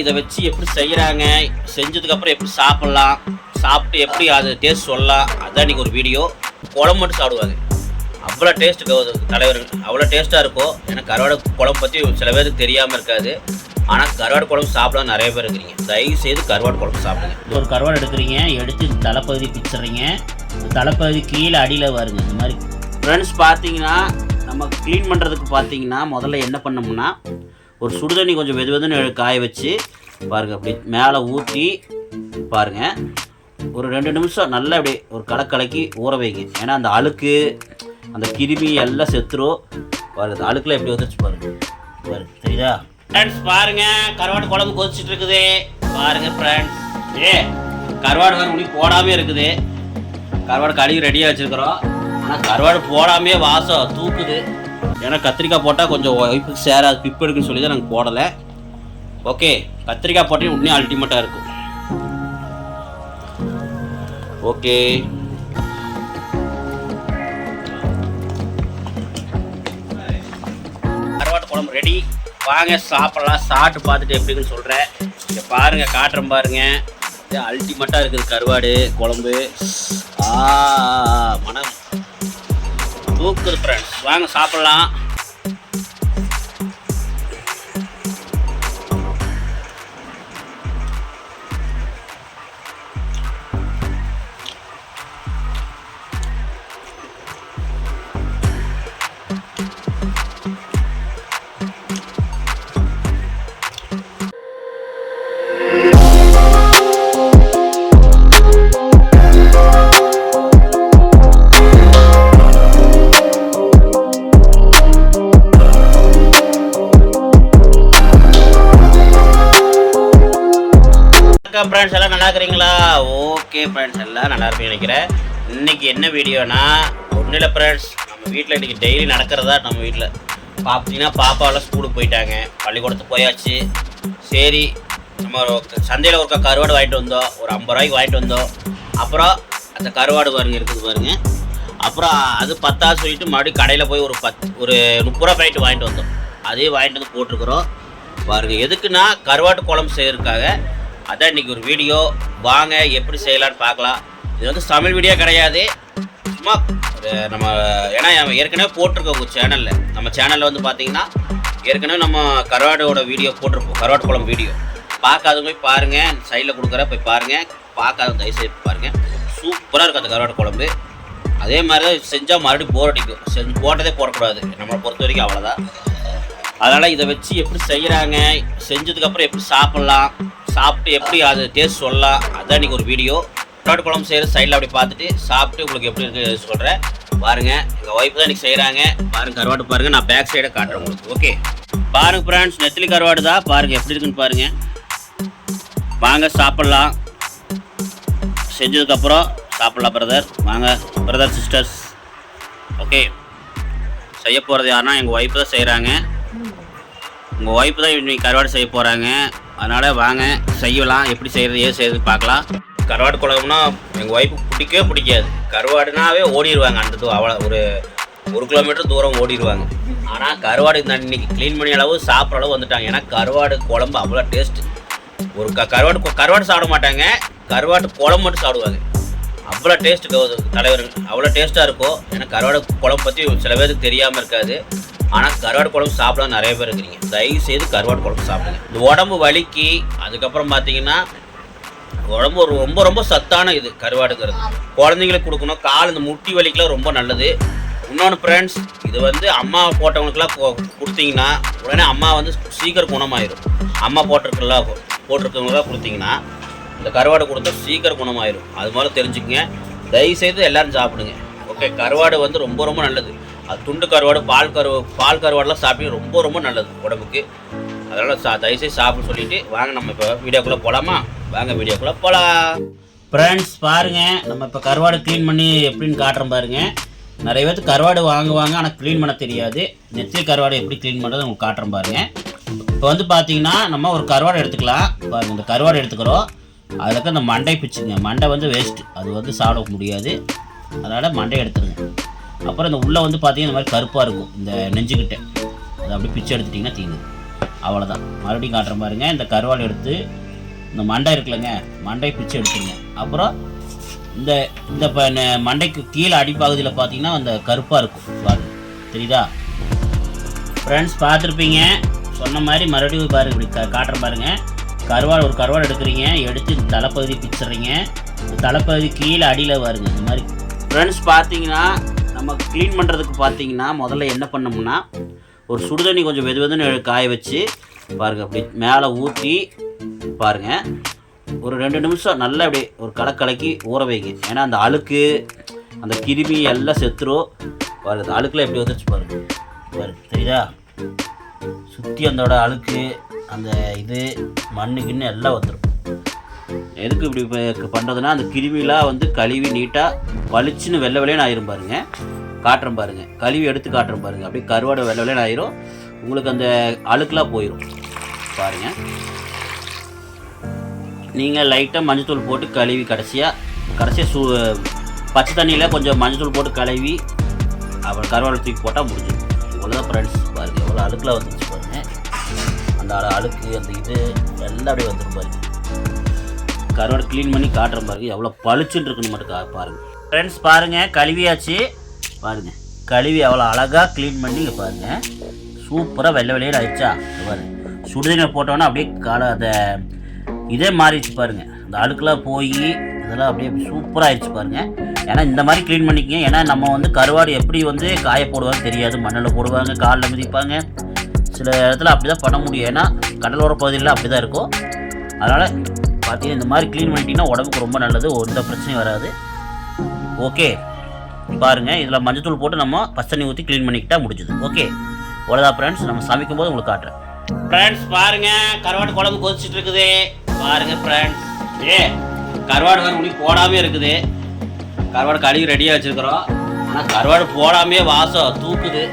இதை வச்சு எப்படி செய்கிறாங்க செஞ்சதுக்கப்புறம் எப்படி சாப்பிட்லாம் சாப்பிட்டு எப்படி அது டேஸ்ட் சொல்லலாம் அதான் இன்னைக்கு ஒரு வீடியோ குழம்பு மட்டும் சாப்பிடுவாங்க. அவ்வளோ டேஸ்ட் தலைவர் அவ்வளோ டேஸ்ட்டாக இருக்கும் ஏன்னா கருவாடு குழம்பு பற்றி சில பேருக்கு தெரியாமல் இருக்காது. ஆனால் கருவாடு குழம்பு சாப்பிட நிறைய பேர் இருக்கிறீங்க. தயவு செய்து கருவாடு குழம்பு சாப்பிடுங்க. இது ஒரு கருவாடு எடுக்கிறீங்க எடுத்து இந்த தலைப்பகுதி பிச்சுறீங்க இந்த தலைப்பகுதி கீழே அடியில் வருங்க இந்த மாதிரி. ஃப்ரெண்ட்ஸ் பார்த்தீங்கன்னா நம்ம க்ளீன் பண்ணுறதுக்கு பார்த்தீங்கன்னா முதல்ல என்ன பண்ணோம்னா ஒரு சுடுதண்ணி கொஞ்சம் வெது வெதுன்னு காய வச்சு பாருங்க அப்படி மேலே ஊற்றி பாருங்க. ஒரு ரெண்டு நிமிஷம் நல்லா அப்படி ஒரு கலக்கலக்கி ஊற வைங்க. ஏன்னா அந்த அழுக்கு அந்த கிருமி எல்லாம் செத்துரும். பாருங்க அந்த எப்படி வந்துருச்சு பாருங்க. பாருங்க தெரியுதா? ஃப்ரெண்ட்ஸ் பாருங்க கருவாடு குழம்பு கொதிச்சுட்டு இருக்குது. பாருங்க ஃப்ரெண்ட்ஸ் ஏ கருவாடு வேறு முடி போடாமே இருக்குது. கருவாடு கழுவி ரெடியாக வச்சுருக்குறோம். ஆனால் கருவாடு போடாமே வாசம் தூக்குது. ஏன்னா கத்திரிக்காய் போட்டால் கொஞ்சம் ஒய்ஃபுக்கு சேராது பிப்பு இருக்குன்னு சொல்லி தான் நாங்கள் போடலை. ஓகே கத்திரிக்காய் போட்டே உடனே அல்டிமேட்டாக இருக்கும். ஓகே கருவாட்டு குழம்பு ரெடி வாங்க சாப்பிடலாம். சாப்பிட்டு பார்த்துட்டு எப்படின்னு சொல்கிறேன் இங்கே பாருங்கள் காட்டுறேன் பாருங்கள் அல்டிமேட்டாக இருக்குது கருவாடு குழம்பு. ஆ மனம். தூக்குது ஃப்ரெண்ட்ஸ் வாங்க சாப்பிட்லாம். ஃப்ரெண்ட்ஸ் எல்லாம் நல்லா இருக்கிறீங்களா? ஓகே ஃப்ரெண்ட்ஸ் எல்லாம் நல்லா இருப்பீங்க நினைக்கிறேன். இன்னைக்கு என்ன வீடியோனா ஒன்றும் இல்லை ஃப்ரெண்ட்ஸ் நம்ம வீட்டில் இன்றைக்கி டெய்லி நடக்கிறதா நம்ம வீட்டில் பார்த்தீங்கன்னா பாப்பாவெல்லாம் ஸ்கூலுக்கு போயிட்டாங்க. பள்ளிக்கூடத்துக்கு போயாச்சு. சரி நம்ம சந்தையில் ஒரு கருவாடு வாங்கிட்டு வந்தோம். ஒரு ஐம்பது ரூபாய்க்கு வாங்கிட்டு வந்தோம். அப்புறம் அந்த கருவாடு பாருங்க இருக்குது பாருங்க. அப்புறம் அது பத்தா சொல்லிட்டு மறுபடியும் கடையில் போய் ஒரு பத் ஒரு முப்பது ரூபா பாக்கெட் வாங்கிட்டு வந்தோம். அதே வாங்கிட்டு வந்து போட்டிருக்கிறோம். பாருங்கள் எதுக்குன்னா கருவாட்டு குழம்பு செய்யறதுக்காக அதான் இன்னைக்கு ஒரு வீடியோ. வாங்க எப்படி செய்யலாம்னு பார்க்கலாம். இது வந்து தமிழ் வீடியோ கிடையாது. சும்மா ஒரு நம்ம ஏன்னா ஏற்கனவே போட்டிருக்கோம் உங்கள் சேனலில் நம்ம சேனலில் வந்து பார்த்தீங்கன்னா ஏற்கனவே நம்ம கருவாடோட வீடியோ போட்டிருப்போம். கருவாட்டு குழம்பு வீடியோ. பார்க்காதவங்க போய் பாருங்கள் சைடில் கொடுக்குற போய் பாருங்கள் பார்க்காத தயவுசெய்து பாருங்கள் சூப்பராக இருக்கும் அந்த கருவாட்டு குழம்பு. அதே மாதிரி தான் செஞ்சால் மறுபடியும் போர் அடிக்கும். செஞ்சு போட்டதே போடக்கூடாது. நம்மளை பொறுத்த வரைக்கும் அவ்வளோதான் அதனால் இதை வச்சு எப்படி செய்கிறாங்க செஞ்சதுக்கப்புறம் எப்படி சாப்பிட்லாம் சாப்பிட்டு எப்படி அது டேஸ்ட் சொல்லலாம் அதான் இன்றைக்கி ஒரு வீடியோ புரோட்டு குழம்பு செய்கிற சைடில் அப்படி பார்த்துட்டு சாப்பிட்டு உங்களுக்கு எப்படி இருக்குது சொல்கிறேன் பாருங்கள் எங்கள் ஒய்ஃப் தான் இன்றைக்கி செய்கிறாங்க பாருங்கள் கருவாடு பாருங்கள் நான் பேக் சைடை காட்டுறேன் உங்களுக்கு ஓகே பாருங்க ஃப்ரெண்ட்ஸ் நெத்திலி கருவாடு தான். பாருங்கள் எப்படி இருக்குன்னு பாருங்கள் வாங்க சாப்பிட்லாம். செஞ்சதுக்கப்புறம் சாப்பிட்லாம் பிரதர் வாங்க பிரதர் சிஸ்டர்ஸ் ஓகே செய்ய போகிறது யாருன்னா எங்கள் ஒய்ஃப் தான் செய்கிறாங்க உங்கள் ஒய்ஃப் தான் இன்னைக்கு கருவாடு செய்ய போகிறாங்க அதனால் வாங்க செய்யலாம். எப்படி செய்கிறது ஏது செய்கிறது பார்க்கலாம். கருவாடு குழம்புனா எங்கள் ஒய்ஃபுக்கு பிடிக்கவே பிடிக்காது. கருவாடுனாவே ஓடிடுவாங்க அந்த தூ அவ்வளோ ஒரு ஒரு கிலோமீட்டர் தூரம் ஓடிடுவாங்க ஆனால் கருவாடு இந்த இன்னைக்கு க்ளீன் பண்ணி அளவு சாப்பிட்ற அளவு வந்துட்டாங்க. ஏன்னா கருவாடு குழம்பு அவ்வளோ டேஸ்ட்டு ஒரு க கருவாடு கருவாடு சாப்பிட மாட்டாங்க. கருவாட்டு குழம்பு மட்டும் சாப்பிடுவாங்க. அவ்வளோ டேஸ்ட்டு தலைவர் அவ்வளோ டேஸ்ட்டாக இருக்கும். ஏன்னா கருவாடு குழம்பு பற்றி சில பேருக்கு தெரியாமல் இருக்காது. ஆனால் கருவாடு குழம்பு சாப்பிட நிறைய பேர் இருக்கிறீங்க. தயவு செய்து கருவாடு குழம்பு சாப்பிடுங்க. இந்த உடம்பு வலிக்கு அதுக்கப்புறம் பார்த்தீங்கன்னா உடம்பு ரொம்ப ரொம்ப சத்தான இது கருவாடுங்கிறது. குழந்தைங்களுக்கு கொடுக்கணும். கால் இந்த முட்டி வலிக்கெலாம் ரொம்ப நல்லது. இன்னொன்று ஃப்ரெண்ட்ஸ் இது வந்து அம்மா போட்டவங்களுக்குலாம் கொடுத்தீங்கன்னா உடனே அம்மா வந்து சீக்கிரம் குணமாயிரும். அம்மா போட்டிருக்கலாம் போட்டிருக்கவங்களாம் கொடுத்தீங்கன்னா இந்த கருவாடு கொடுத்தா சீக்கிரம் குணமாயிரும். அது மாதிரி தெரிஞ்சுக்கங்க. தயவுசெய்து எல்லோரும் சாப்பிடுங்க. ஓகே கருவாடு வந்து ரொம்ப ரொம்ப நல்லது. அது துண்டு கருவாடு பால் கருவா பால் கருவாடெலாம் சாப்பிட்டு ரொம்ப ரொம்ப நல்லது உடம்புக்கு. அதனால் சா தயவுசெய்து சாப்பிட சொல்லிட்டு வாங்க நம்ம இப்போ வீடியோக்குள்ளே போகலாமா வாங்க வீடியோக்குள்ளே போகலாம் ஃப்ரெண்ட்ஸ் பாருங்க. நம்ம இப்போ கருவாடு க்ளீன் பண்ணி எப்படின்னு காட்டுறோம் பாருங்கள் நிறைய பேர்த்து கருவாடு வாங்குவாங்க ஆனால் க்ளீன் பண்ண தெரியாது. நெத்திலி கருவாடு எப்படி க்ளீன் பண்ணுறது உங்களுக்கு காட்டுறோம் பாருங்கள் இப்போ வந்து பார்த்தீங்கன்னா நம்ம ஒரு கருவாடு எடுத்துக்கலாம். பாருங்கள் இந்த கருவாடு எடுத்துக்கிறோம். அதுக்கு அந்த மண்டை பிச்சுங்க. மண்டை வந்து வேஸ்ட் அது வந்து சாப்பிட முடியாது. அதனால் மண்டை எடுத்துருங்க. அப்புறம் இந்த உள்ளே வந்து பார்த்தீங்கன்னா இந்த மாதிரி கருப்பாக இருக்கும். இந்த நெஞ்சுக்கிட்ட. அதை அப்படியே பிச்சு எடுத்துட்டிங்கன்னா தீங்கு அவ்வளோதான் மறுபடியும் காட்டுறேன் பாருங்க. இந்த கருவாள் எடுத்து இந்த மண்டை இருக்குல்லங்க. மண்டை பிச்சு எடுத்துருங்க. அப்புறம் இந்த இந்த ப- மண்டைக்கு கீழே அடிப்பகுதியில் பார்த்தீங்கன்னா அந்த கருப்பாக இருக்கும். பாருங்க. தெரியுதா? ஃப்ரெண்ட்ஸ் பார்த்துருப்பீங்க. சொன்ன மாதிரி மறுபடியும் பாருங்க. இப்படி கா காட்டுறேன் பாருங்க. கருவாள் ஒரு கருவாள் எடுக்கிறீங்க. எடுத்து இந்த தலைப்பகுதி பிச்சிடுறீங்க. இந்த தலைப்பகுதி கீழே அடியில் வருங்க. இந்த மாதிரி. ஃப்ரெண்ட்ஸ் பார்த்தீங்கன்னா நம்ம க்ளீன் பண்ணுறதுக்கு பார்த்தீங்கன்னா முதல்ல என்ன பண்ணோம்னா ஒரு சுடுதண்ணி கொஞ்சம் வெது வெதுன்னு காய வச்சு பாருங்க அப்படி மேலே ஊற்றி பாருங்க. ஒரு ரெண்டு நிமிஷம் நல்லா அப்படி ஒரு கலக்கலக்கி ஊற வைங்க. ஏன்னா அந்த அழுக்கு அந்த கிருமி எல்லாம் செத்துரும் பாருங்க அந்த அழுக்கில் எப்படி வந்துருச்சு பாருங்க. பாருங்க தெரியுதா? சுற்றி அந்தோட அழுக்கு அந்த இது மண்ணு கிண்ணு எல்லாம் வந்துடும் எதுக்கு இப்படி பண்ணுறதுன்னா அந்த கிருமிலாம் வந்து கழுவி நீட்டாக வலிச்சுன்னு வெள்ளை வெள்ளையன்னு ஆயிரும் பாருங்க. காட்டுறேன் பாருங்க. கழுவி எடுத்து காட்டுறேன் பாருங்க. அப்படியே கருவாடு வெள்ளை வெள்ளையன்னு ஆயிரும். உங்களுக்கு அந்த அழுக்கெலாம் போயிடும் பாருங்க. நீங்கள் லைட்டாக மஞ்சத்தூள் போட்டு கழுவி கடைசியாக கடைசியாக சூ பச்சை தண்ணியில் கொஞ்சம் மஞ்சத்தூள் போட்டு கழுவி அப்புறம் கருவாடு தூக்கி போட்டால் முடிஞ்சிடும். இவ்வளோதான் ஃப்ரெண்ட்ஸ் பாருங்க எவ்வளோ அழுக்கில் வந்துருச்சு பாருங்க. அந்த அழுக்கு அந்த இது எல்லாம் அப்படியே வந்துடும் பாருங்க. கருவாடு க்ளீன் பண்ணி காட்டுறேன் பாருங்க எவ்வளோ பளிச்சுன்னு இருக்குன்னு மட்டும் பாருங்கள் பாருங்க. ஃப்ரெண்ட்ஸ் பாருங்க கழுவியாச்சு. பாருங்க கழுவி எவ்வளோ அழகாக க்ளீன் பண்ணி இங்கே பாருங்க. சூப்பராக வெள்ளை வெளியில் ஆயிடுச்சா பாருங்க. சுடுதண்ணியை போட்டோன்னா அப்படியே காலை அதை இதே மாறிடுச்சு பாருங்க. அந்த அழுக்கெல்லாம் போய் இதெல்லாம் அப்படியே சூப்பராக ஆயிடுச்சு பாருங்க. ஏன்னா இந்த மாதிரி க்ளீன் பண்ணிக்கங்க. ஏன்னா நம்ம வந்து கருவாடு எப்படி வந்து காய போடுவாங்க தெரியாது. மண்ணில் போடுவாங்க காலில் மிதிப்பாங்க. சில இடத்துல அப்படி தான் பண்ண முடியும். ஏன்னா கடலோர பகுதியில் அப்படி தான் இருக்கும். அதனால் பார்த்தீங்கன்னா இந்த மாதிரி க்ளீன் பண்ணிட்டீங்கன்னா உடம்புக்கு ரொம்ப நல்லது எந்த பிரச்சனையும் வராது. ஓகே பாருங்கள் இதில் மஞ்சத்தூள் போட்டு நம்ம பச்சை ஊற்றி க்ளீன் பண்ணிக்கிட்டால் முடிஞ்சுது. ஓகே அவ்வளோதான் ஃப்ரெண்ட்ஸ் நம்ம சமைக்கும் போது உங்களுக்கு காட்டுறேன். ஃப்ரெண்ட்ஸ் பாருங்கள் கருவாடு குழம்பு கொதிச்சிட்டு இருக்குது. பாருங்கள் ஃப்ரெண்ட்ஸ் ஏ கருவாடு வேறு முடி போடாமே இருக்குது. கருவாடு கழுவி ரெடியாக வச்சுருக்குறோம். ஆனால் கருவாடு போடாமே வாசம் தூக்குது.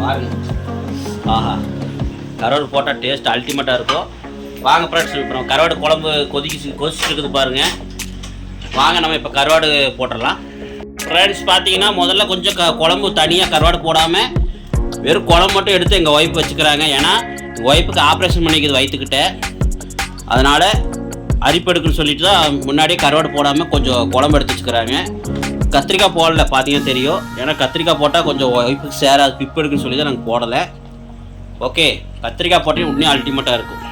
பாருங்க. ஆஹா. கருவாடு போட்டால் டேஸ்ட் அல்டிமேட்டாக இருக்கும். வாங்க ஃப்ரெண்ட்ஸ் இப்போ நம்ம கருவாடு குழம்பு கொதிச்சு கொதிச்சுட்டு இருக்குது பாருங்கள் வாங்க நம்ம இப்போ கருவாடு போட்டுடலாம். ஃப்ரெண்ட்ஸ் பார்த்தீங்கன்னா முதல்ல கொஞ்சம் க குழம்பு தனியாக கருவாடு போடாமல் வெறும் குழம்பு மட்டும் எடுத்து எங்கள் ஒய்ஃப் வச்சுக்கிறாங்க. ஏன்னா எங்கள் ஒய்ஃபுக்கு ஆப்ரேஷன் பண்ணிக்குது வயிற்றுக்கிட்ட அதனால் அரிப்பெடுக்குன்னு சொல்லிட்டு தான் முன்னாடியே கருவாடு போடாமல் கொஞ்சம் குழம்பு எடுத்து வச்சுக்கிறாங்க. கத்திரிக்காய் போடல பார்த்தீங்கன்னா தெரியும். ஏன்னா கத்திரிக்காய் போட்டால் கொஞ்சம் ஒய்ஃபுக்கு சேராது. பிப்பு எடுக்குன்னு சொல்லி தான் நாங்கள் போடலை. ஓகே கத்திரிக்காய் போட்டே இன்னும் அல்டிமேட்டாக இருக்கும்.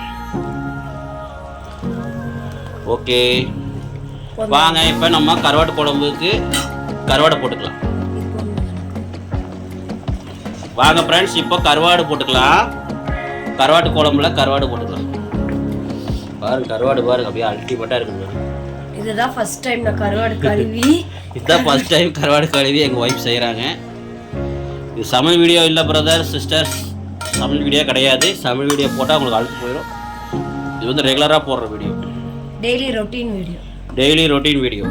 ஓகே. வாங்க இப்போ நம்ம கருவாடு குழம்புக்கு கருவாடை போட்டுக்கலாம். வாங்க ஃப்ரெண்ட்ஸ் இப்போ கருவாடு போட்டுக்கலாம். கருவாட்டு குழம்புல கருவாடு போட்டுக்கலாம். பாருங்க கருவாடு பாருங்க அப்படியே அல்டிமேட்டாக இருக்குது. இதுதான் ஃபர்ஸ்ட் டைம் நான் கருவாடு கழுவி. இதுதான் ஃபர்ஸ்ட் டைம் கருவாடு கழுவி எங்கள் ஒய்ஃப் செய்கிறாங்க இது சமையல் வீடியோ இல்லை பிரதர் சிஸ்டர்ஸ் சமையல் வீடியோ கிடையாது. சமையல் வீடியோ போட்டால் உங்களுக்கு அழுத்து போயிடும் இது வந்து ரெகுலராக போடுற video daily routine video daily routine video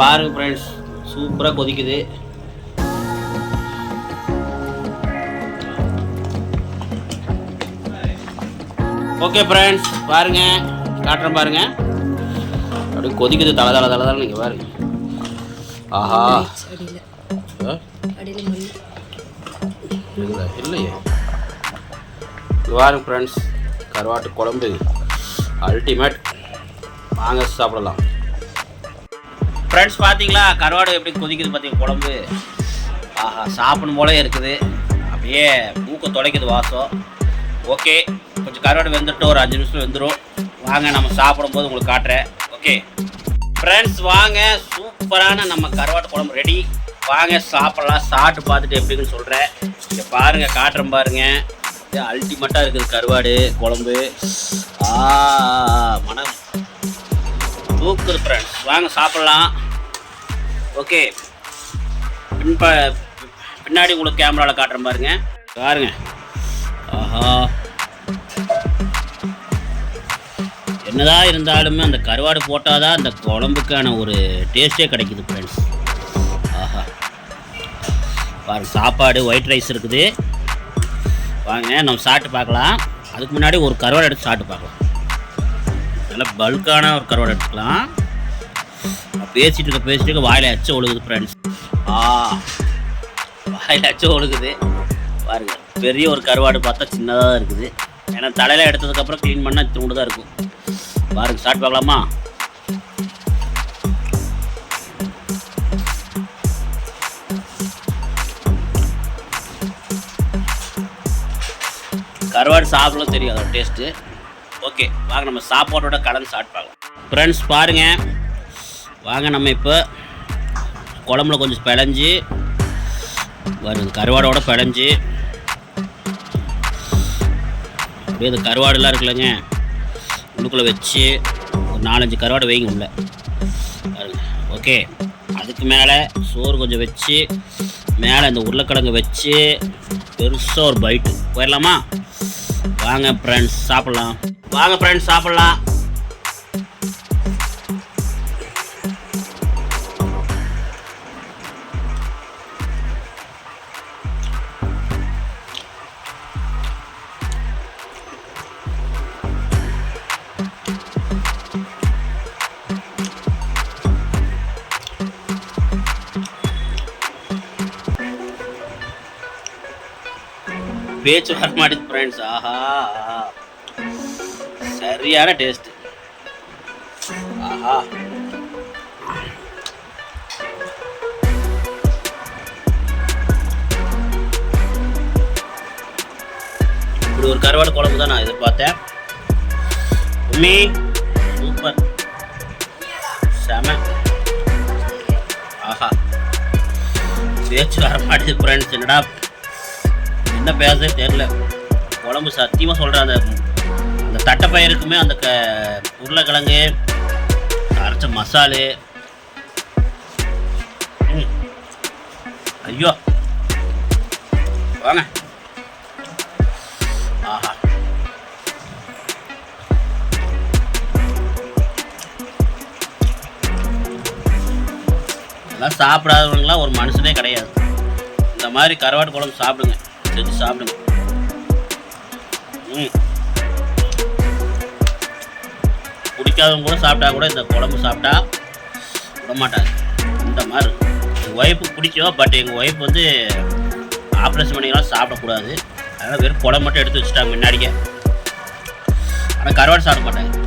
பாருங்க ஃப்ரெண்ட்ஸ் சூப்பராக கொதிக்குது. ஓகே ஃப்ரெண்ட்ஸ் பாருங்க காட்டுறேன் பாருங்க. அப்படியே கொதிக்குது தலை தலை தலை தலை நீங்கள் பாருங்க. ஆஹா? இல்லையே. பாருங்க ஃப்ரெண்ட்ஸ் கருவாட்டு குழம்பு. அல்டிமேட் வாங்க சாப்பிடலாம். ஃப்ரெண்ட்ஸ் பார்த்தீங்களா கருவாடு எப்படி கொதிக்குது பார்த்தீங்க குழம்பு? ஆஹா சாப்பிடும் போலே இருக்குது. அப்படியே மூக்க துடைக்குது வாசம். ஓகே கொஞ்சம் கருவாடு வெந்துட்டு ஒரு அஞ்சு நிமிஷம் வெந்துடும் வாங்க நம்ம சாப்பிடும்போது உங்களுக்கு காட்டுறேன். ஓகே ஃப்ரெண்ட்ஸ் வாங்க. சூப்பரான நம்ம கருவாட்டு குழம்பு ரெடி வாங்க சாப்பிடலாம். சாப்பிட்டு பார்த்துட்டு எப்படின்னு சொல்கிறேன் இங்கே பாருங்கள் காட்டுறேன் பாருங்கள் அல்டிமேட்டாக இருக்குது கருவாடு குழம்பு. ஆ மனம் தூக்குது ஃப்ரெண்ட்ஸ் வாங்க சாப்பிட்லாம். ஓகே. பின்ப பின்னாடி உங்களுக்கு கேமராவில் காட்டுறேன் பாருங்க. பாருங்க. ஆஹா. என்னதான் இருந்தாலுமே அந்த கருவாடு போட்டால் தான் அந்த குழம்புக்கான ஒரு டேஸ்ட்டே கிடைக்குது ஃப்ரெண்ட்ஸ் ஆஹா. பாருங்க சாப்பாடு ஒயிட் ரைஸ் இருக்குது. வாங்க நம்ம சாப்பிட்டு பார்க்கலாம். அதுக்கு முன்னாடி ஒரு கருவாடு எடுத்து சாப்பிட்டு பார்க்கலாம். நல்லா பல்கான ஒரு கருவாடு எடுத்துக்கலாம். பேசிட்டு இருக்க பேசிட்டு இருக்க வாயில அச்சு ஒழுகுது ஃப்ரெண்ட்ஸ் ஆ வாயில அச்சு ஒழுகுது. பாருங்க பெரிய ஒரு கருவாடு பார்த்தா சின்னதாக தான் இருக்குது. ஏன்னா தலையில் எடுத்ததுக்கப்புறம் க்ளீன் பண்ணால் தூண்டு தான் இருக்கும். பாருங்க ஸ்டார்ட் பார்க்கலாமா? கருவாடு சாப்பிடலாம் தெரியும் அதோட டேஸ்ட்டு ஓகே வாங்க நம்ம சாப்பாட்டோட கலந்து ஸ்டார்ட் பார்க்கலாம். ஃப்ரெண்ட்ஸ் பாருங்கள் வாங்க நம்ம இப்போ குழம்புல கொஞ்சம் பிழைஞ்சி பாருங்க கருவாடோட பிழைஞ்சி அப்படியே இந்த கருவாடெல்லாம் இருக்குல்லங்க. உள்ளுக்குள்ளே வச்சு ஒரு நாலஞ்சு கருவாடு வைங்க உள்ள. ஓகே அதுக்கு மேலே சோறு கொஞ்சம் வச்சு மேலே இந்த உருளைக்கிழங்கு வச்சு பெருசாக ஒரு பைட்டு போயிடலாமா? வாங்க ஃப்ரெண்ட்ஸ் சாப்பிட்லாம். வாங்க ஃப்ரெண்ட்ஸ் சாப்பிட்லாம். பேச்சு வர மாட்டேது ஃப்ரெண்ட்ஸ் ஆஹா. ஆஹா. சரியான டேஸ்ட் ஆஹா. இப்படி ஒரு கருவாடு குழம்பு தான் நான் எதிர்பார்த்தேன். உம்மி சூப்பர் செம. ஆஹா. பேச்சு வர மாட்டேது ஃப்ரெண்ட்ஸ் என்னடா என்ன பேசவே தெரில குழம்பு சத்தியமாக சொல்கிறேன் அந்த அந்த தட்டைப்பயிறுக்குமே அந்த க உருளைக்கிழங்கு அரைச்ச மசாலு. ஐயோ. வாங்க. ஆஹா. இதெல்லாம் சாப்பிடாதவங்களாம் ஒரு மனுஷனே கிடையாது. இந்த மாதிரி கருவாட்டு குழம்பு சாப்பிடுங்க. செஞ்சு சாப்பிடுங்க. ம். பிடிக்காதவங்க கூட சாப்பிட்டா கூட இந்த குழம்பு சாப்பிட்டா விடமாட்டாங்க. இந்த மாதிரி எங்கள் ஒய்ஃபுக்கு பிடிக்கும் பட் எங்கள் ஒய்ஃப் வந்து ஆப்ரேஷன் பண்ணிக்கலாம் சாப்பிடக்கூடாது. அதனால் வெறும் குழம்பு மட்டும் எடுத்து வச்சுட்டாங்க முன்னாடியே ஆனால் கருவாடு சாப்பிட மாட்டாங்க.